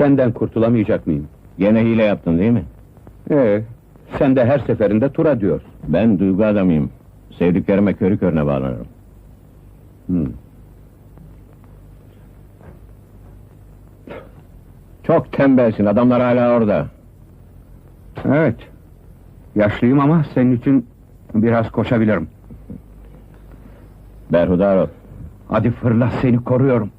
Senden kurtulamayacak mıyım? Gene hile yaptın değil mi? Ee, sen de her seferinde tura diyorsun. Ben duygu adamıyım. Sevdiklerime körü körüne bağlanırım. Hı. Çok tembelsin, adamlar hala orada. Evet. Yaşlıyım ama senin için biraz koşabilirim. Berhudar ol. Hadi fırla seni koruyorum.